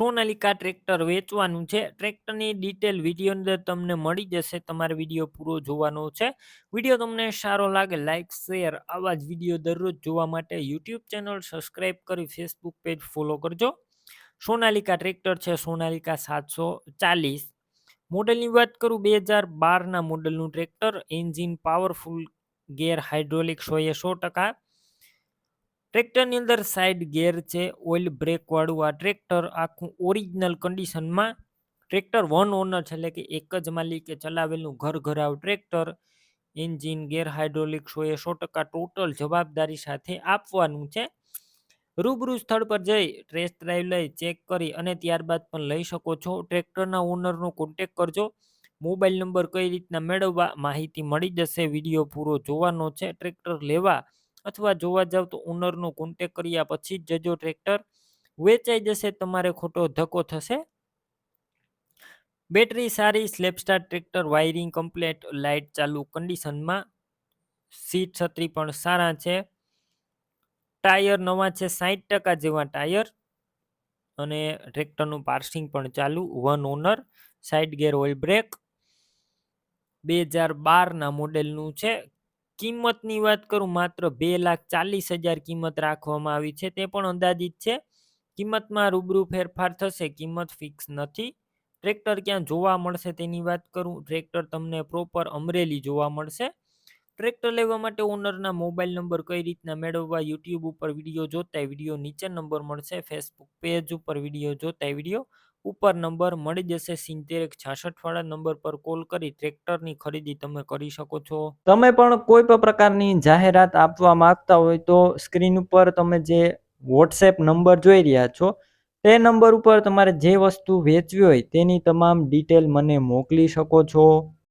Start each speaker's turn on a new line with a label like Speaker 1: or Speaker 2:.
Speaker 1: Sonalika tractor વેચવાનું છે. ટ્રેક્ટરની ડિટેલ વીડિયો અંદર તમને મળી જશે. તમારે વીડિયો પૂરો જોવાનો છે. વીડિયો તમને સારો લાગે લાઇક શેર આવા જ વીડિયો દરરોજ જોવા માટે યુટ્યુબ ચેનલ સબસ્ક્રાઇબ કરી ફેસબુક પેજ ફોલો કરજો. સોનાલિકા ટ્રેક્ટર છે, સોનાલિકા સાતસો ચાલીસ. મોડલની વાત કરું, બે હજાર બારના મોડલનું tractor. Engine powerful gear hydraulic સો એ સો ટકા. ટ્રેક્ટરની અંદર સાઈડ ગેર છે, ઓઇલ બ્રેકવાળું આ ટ્રેક્ટર આખું ઓરિજિનલ કન્ડિશનમાં ટ્રેક્ટર વન ઓનર છે, એટલે કે એક જ માલિકે ચલાવેલું ઘર ઘરાવ ટ્રેક્ટર. એન્જિન ગેર હાઇડ્રોલિક સો ટકા ટોટલ જવાબદારી સાથે આપવાનું છે. રૂબરૂ સ્થળ પર જઈ ટેસ્ટ ડ્રાઈવ લઈ ચેક કરી અને ત્યારબાદ પણ લઈ શકો છો. ટ્રેક્ટરના ઓનરનો કોન્ટેક કરજો. મોબાઈલ નંબર કઈ રીતના મેળવવા માહિતી મળી જશે. વીડિયો પૂરો જોવાનો છે. ટ્રેક્ટર લેવા અથવા જોવા જાવ તો ઓનરનો કોન્ટેક કર્યા પછી જ જજો ટ્રેક્ટર વેચાઈ જશે, તમારે ખોટો ધક્કો થશે. બેટરી સારી self start tractor wiring complete light ચાલુ કન્ડિશનમાં સીટ છત્રી પણ સારા છે. ટાયર નવા છે સાહીઠ ટકા જેવા ટાયર અને ટ્રેક્ટરનું પાર્સિંગ પણ ચાલુ one owner side gear oil brake બે હજાર બારના મોડેલનું છે કિંમતની વાત કરું, માત્ર બે લાખ ચાલીસ હજાર કિંમત રાખવામાં આવી છે, તે પણ અંદાજિત છે. કિંમતમાં રૂબરૂ ફેરફાર થશે, કિંમત ફિક્સ નથી. ટ્રેક્ટર ક્યાં જોવા મળશે તેની વાત કરું, ટ્રેક્ટર તમને પ્રોપર અમરેલી જોવા મળશે. ટ્રેક્ટર લેવા માટે ઓનરના મોબાઈલ નંબર કઈ રીતના મેળવવા યુટ્યુબ ઉપર વીડિયો જોતા વીડિયો નીચે નંબર મળશે ફેસબુક પેજ ઉપર વીડિયો જોતા વીડિયો ઉપર નંબર મળી જશે સિત્તેર એક છાસઠ વાળા નંબર પર કોલ કરી ટ્રેક્ટરની ખરીદી તમે કરી શકો છો.
Speaker 2: તમે પણ કોઈ પણ પ્રકારની જાહેરાત આપવા માંગતા હોય તો સ્ક્રીન ઉપર તમે જે વોટ્સએપ નંબર જોઈ રહ્યા છો, તે નંબર ઉપર તમારે જે વસ્તુ વેચવી હોય તેની તમામ ડિટેલ મને મોકલી શકો છો.